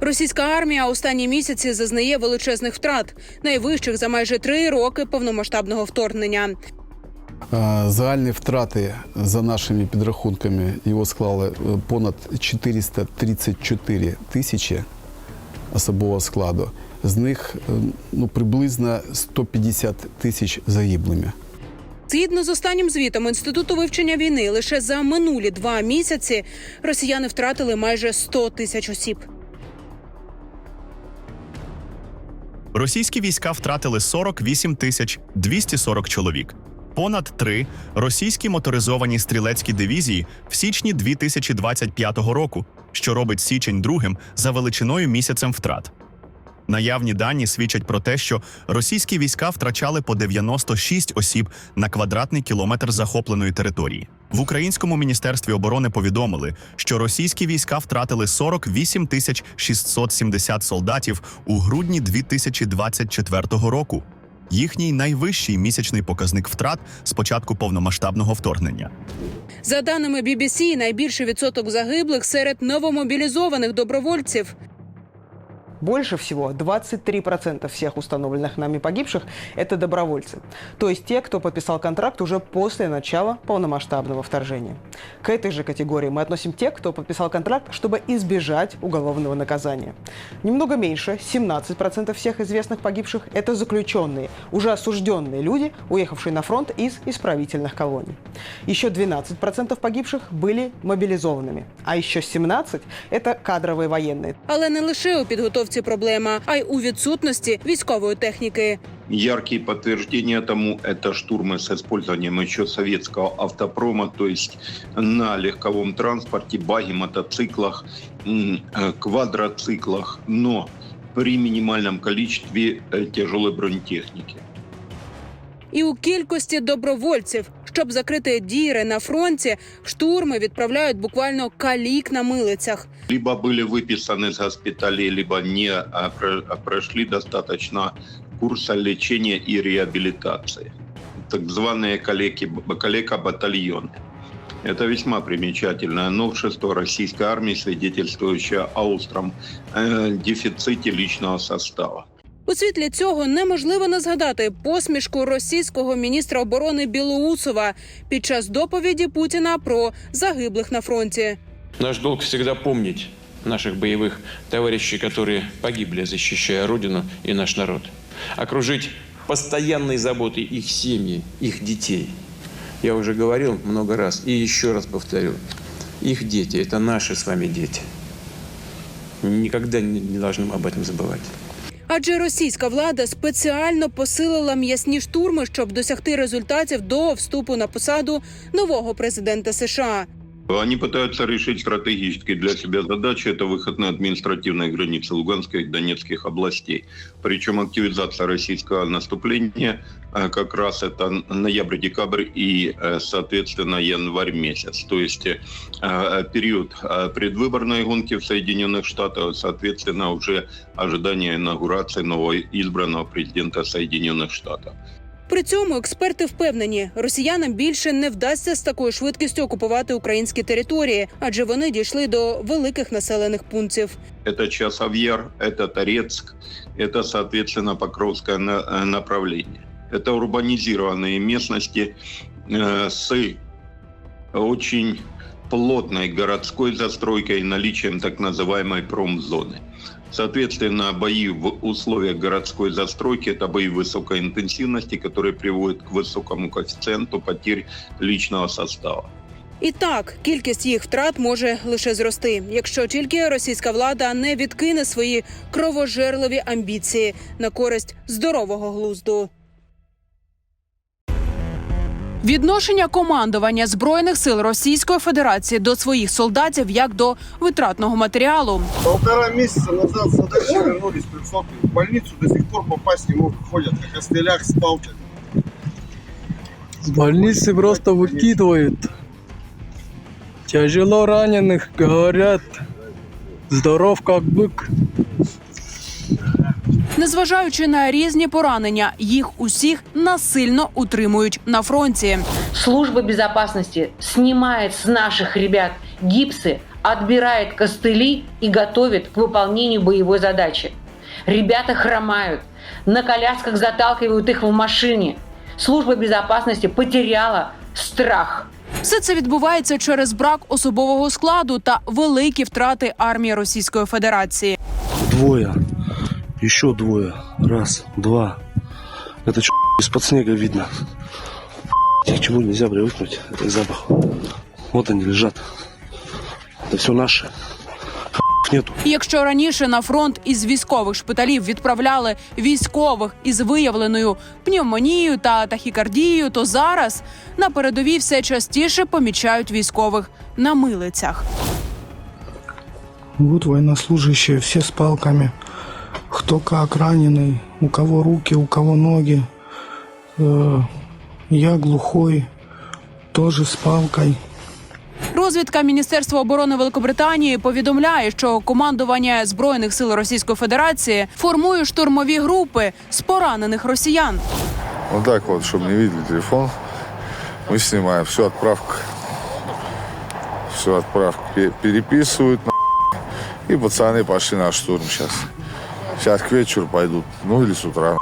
Російська армія останні місяці зазнає величезних втрат, найвищих за майже три роки повномасштабного вторгнення. Загальні втрати за нашими підрахунками його склали е, понад 434 тисячі особового складу. З них е, ну, приблизно 150 тисяч загиблими. Згідно з останнім звітом інституту вивчення війни, лише за минулі два місяці росіяни втратили майже 100 тисяч осіб. Російські війська втратили 48 тисяч 240 чоловік. Понад три російські моторизовані стрілецькі дивізії в січні 2025 року, що робить січень другим за величиною місяцем втрат. Наявні дані свідчать про те, що російські війська втрачали по 96 осіб на квадратний кілометр захопленої території. В українському міністерстві оборони повідомили, що російські війська втратили 48 тисяч 670 солдатів у грудні 2024 року. Їхній найвищий місячний показник втрат з початку повномасштабного вторгнення. За даними BBC, найбільший відсоток загиблих серед новомобілізованих добровольців. Больше всего 23% всех установленных нами погибших – это добровольцы. То есть те, кто подписал контракт уже после начала полномасштабного вторжения. К этой же категории мы относим тех, кто подписал контракт, чтобы избежать уголовного наказания. Немного меньше, 17% всех известных погибших – это заключенные, уже осужденные люди, уехавшие на фронт из исправительных колоний. Еще 12% погибших были мобилизованными, а еще 17% – это кадровые военные. Але не лише у підготовці проблема, а й у відсутності військової техніки. Яркие подтверждения тому – это штурмы с использованием еще советского автопрома, то есть на легковом транспорте, баги, мотоциклах, м, э, квадроциклах, но при минимальном количестве э, тяжелой бронетехники. І у кількості добровольців, щоб закрити діри на фронті, штурми відправляють буквально калік на милицях. Либо были выписаны из госпиталей, либо не а, про- а, прошли достаточно курса лечения и реабилитации. Так званые калеки, калека-батальоны. Это весьма примечательное новшество российской армии, свидетельствующее о остром э, дефиците личного состава. У світлі цього неможливо не згадати посмішку російського міністра оборони Білоусова під час доповіді Путіна про загиблих на фронті. Наш долг всегда помнить наших боевых товарищей, которые погибли, защищая Родину и наш народ. Окружить постоянной заботой их семьи, их детей. Я уже говорил много раз и еще раз повторю. Их дети – это наши с вами дети. Никогда не не должны об этом забывать. Адже російська влада спеціально посилила м'ясні штурми, щоб досягти результатів до вступу на посаду нового президента США. Они пытаются решить стратегические для себя задачи. Это выход на административные границы Луганской и Донецких областей. Причем активизация российского наступления э, как раз это ноябрь-декабрь и, э, соответственно, январь месяц. То есть э, период предвыборной гонки в Соединенных Штатах, соответственно, уже ожидание инаугурации нового избранного президента Соединенных Штатов. При цьому експерти впевнені, росіянам більше не вдасться з такою швидкістю окупувати українські території, адже вони дійшли до великих населених пунктів. Это Часовьяр, это Торецк, это, соответственно, Покровское на- э, направление. Это урбанизированные местности э, с очень плотной городской застройкой и наличием так называемой промзоны. Соответственно, бои в условиях городской застройки – это бои высокой интенсивности, которые приводят к высокому коэффициенту потерь личного состава. І так, кількість їх втрат може лише зрости, якщо тільки російська влада не відкине свої кровожерливі амбіції на користь здорового глузду. Відношення командування збройних сил Російської Федерації до своїх солдатів як до витратного матеріалу. Полтора месяца назад задачи вернулись трехсотые. В больницу до сих пор попасть не могут. Ходят на костылях с палками. С больницы просто выкидывают. Тяжело раненых, говорят, здоров как бык. Незважаючи на різні поранення, їх усіх насильно утримують на фронті. Служба безопасности снимает с наших ребят гипсы, отбирает костыли и готовит к выполнению боевой задачи. Ребята хромают, на колясках заталкивают их в машине. Служба безопасности потеряла страх. Все це відбувається через брак особового складу та великі втрати армії Російської Федерації. Двое. Еще двое. Раз, два. Это что, из-под снега видно. К чему нельзя привыкнуть, этот запах. Вот они лежат. Это все наше. Нету. І якщо раніше на фронт із військових шпиталів відправляли військових із виявленою пневмонією та тахікардією, то зараз на передовій все частіше помічають військових на милицях. Вот военнослужащие, все с палками. Кто как раненый, у кого руки, у кого ноги. Э, я глухой, тоже с палкой. Розвідка Міністерства оборони Великобританії повідомляє, що командування збройних сил Російської Федерації формує штурмові групи з поранених росіян. Вот так вот, чтобы не видели телефон, мы снимаем всю отправку. Всю отправку пе- переписывают, на и пацаны пошли на штурм сейчас. Сейчас к вечеру пойдут, ну или с утра.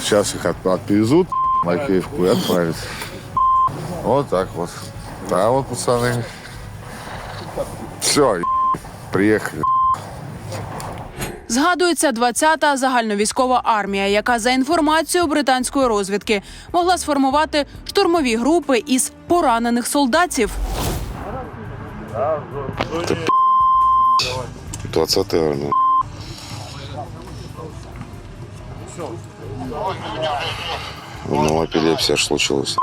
Сейчас их от- отвезут на Киевку и отправят. Вот так вот. Да, вот пацаны. Все, приехали. Згадується 20-та загальновійськова армія, яка за інформацією британської розвідки могла сформувати штурмові групи із поранених солдатів. 20 армия. Ну, эпилепсия ж случилась.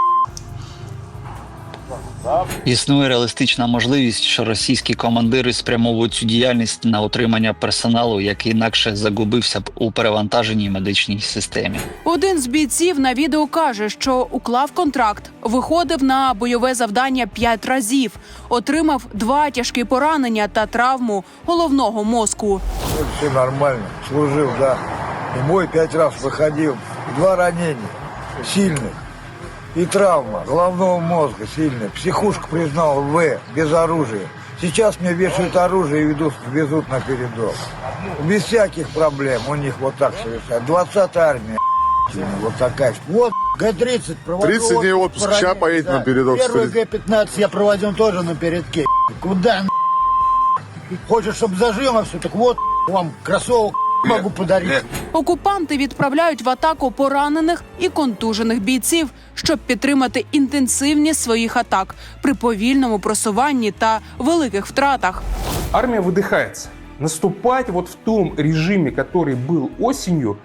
Існує реалістична можливість, що російські командири спрямовують цю діяльність на утримання персоналу, який інакше загубився б у перевантаженій медичній системі. Один з бійців на відео каже, що уклав контракт, виходив на бойове завдання п'ять разів, отримав два тяжкі поранення та травму головного мозку. Все нормально. Служил, да. И мой пять раз выходил. Два ранения сильных. И травма головного мозга сильная. Психушка признал В, без оружия. Сейчас мне вешают оружие и ведут, везут на передок. Без всяких проблем у них вот так совершают. 20 армия. Вот такая. Вот Г-30 проводил 30 дней отпуск отпуск, ща по ранению, поедет да. на передок Первый встретить. Г-15 я проводил тоже на передке. Куда Хочешь, чтобы зажимо все, так вот вам кроссовок могу подарить. Окупанти відправляють в атаку поранених і контужених бійців, щоб підтримати інтенсивність своїх атак при повільному просуванні та великих втратах. армия выдыхается. Наступать вот в том режиме, который был осенью,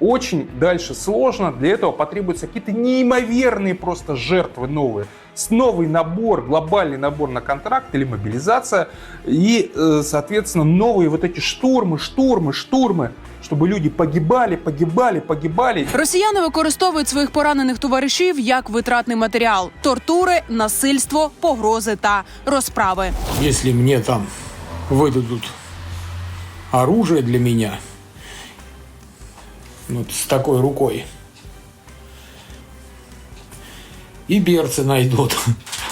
очень дальше сложно. Для этого потребуются какие-то неимоверные просто жертвы новые. С новый набор, глобальный набор на контракт или мобилизация. И, э, соответственно, новые вот эти штурмы, штурмы, штурмы, чтобы люди погибали, погибали, погибали. Росіяни використовують своїх поранених товаришів як витратний матеріал: тортури, насильство, погрози та розправи. Если мне там выдадут оружие для меня, вот с такой рукой, и берцы найдут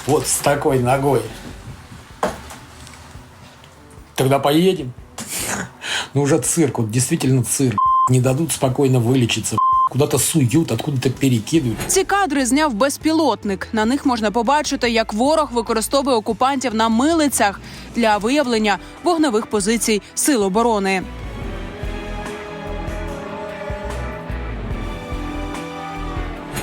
вот с такой ногой, тогда поедем. Ну уже цирк, вот действительно цирк. Не дадут спокойно вылечиться. Куда-то суют, откуда-то перекидывают. Ці кадри зняв безпілотник. На них можна побачити, як ворог використовує окупантів на милицях для виявлення вогневих позицій сил оборони.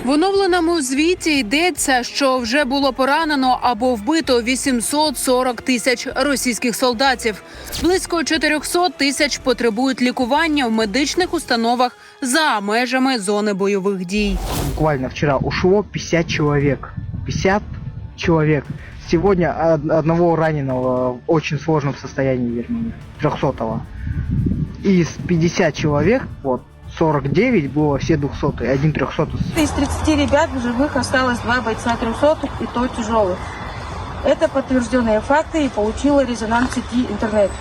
В оновленому звіті йдеться, що вже було поранено або вбито 840 тисяч російських солдатів. Близько 400 тисяч потребують лікування в медичних установах за межами зони бойових дій. Буквально вчера ушло 50 человек. 50 человек. Сегодня од- одного раненого в очень сложном состоянии вернули. 300-го. Из 50 человек, вот, 49 было все 200 один 300 Из 30 ребят в живых осталось два бойца 300 и то тяжелых. Это подтвержденные факты и получила резонанс сети интернет.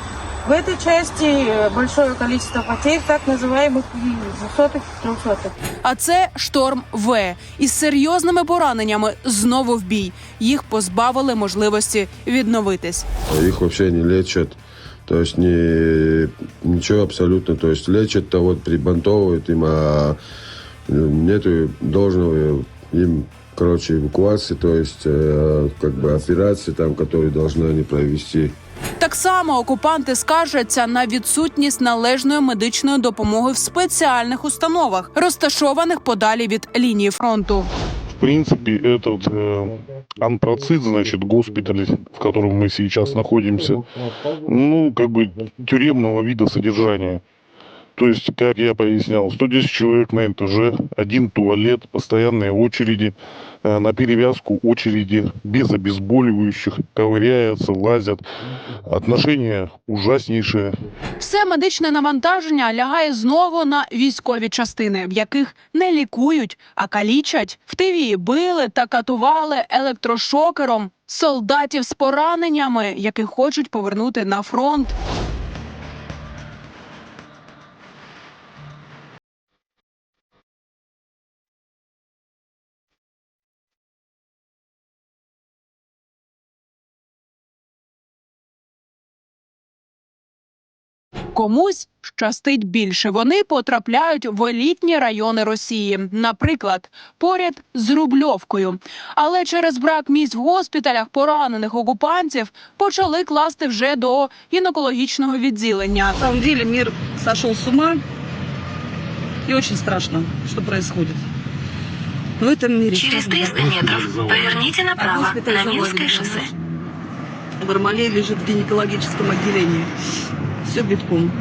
В этой части э, большое количество потерь так называемых двухсотых, трехсотых. А це шторм В із серйозними пораненнями знову в бій. Їх позбавили можливості відновитись. Их вообще не лечат. То есть не, ничего абсолютно. То есть лечат-то вот прибантовывают им, а нету должного им, короче, эвакуации, то есть э, как бы операции там, которые должны они провести. Так само окупанти скаржаться на відсутність належної медичної допомоги в спеціальних установах, розташованих подалі від лінії фронту. В принципе, этот э, антрацит, значит, госпиталь, в котором мы сейчас находимся, ну, как бы тюремного вида содержания. То есть, как я пояснял, 110 человек на этаже, один туалет, постоянные очереди, э, на перевязку очереди, без обезболивающих, ковыряются, лазят. Отношения ужаснейшие. Все медичне навантаження лягає знову на військові частини, в яких не лікують, а калічать. В ТВ били та катували електрошокером солдатів з пораненнями, яких хочуть повернути на фронт. Комусь щастить більше. Вони потрапляють в елітні райони Росії, наприклад, поряд з Рубльовкою. Але через брак місць в госпіталях поранених окупантів почали класти вже до гінекологічного відділення. На самом деле мир сошел с ума. И очень страшно, что происходит. В этом мире. Через 300 метров поверните направо на Минское шоссе. Бармалей лежит в гинекологическом отделении. Битком.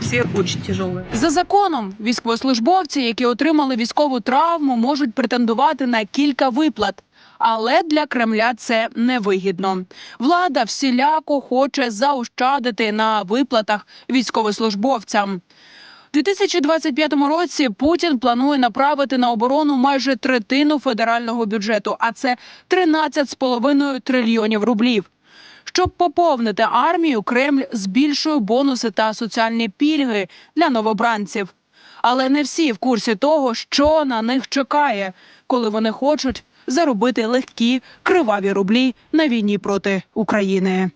Все очень тяжелые. За законом військовослужбовці, які отримали військову травму, можуть претендувати на кілька виплат. Але для Кремля це невигідно. Влада всіляко хоче заощадити на виплатах військовослужбовцям. У 2025 році Путін планує направити на оборону майже третину федерального бюджету, а це 13,5 трильйонів рублів. Щоб поповнити армію, Кремль збільшує бонуси та соціальні пільги для новобранців. Але не всі в курсі того, що на них чекає, коли вони хочуть заробити легкі криваві рублі на війні проти України.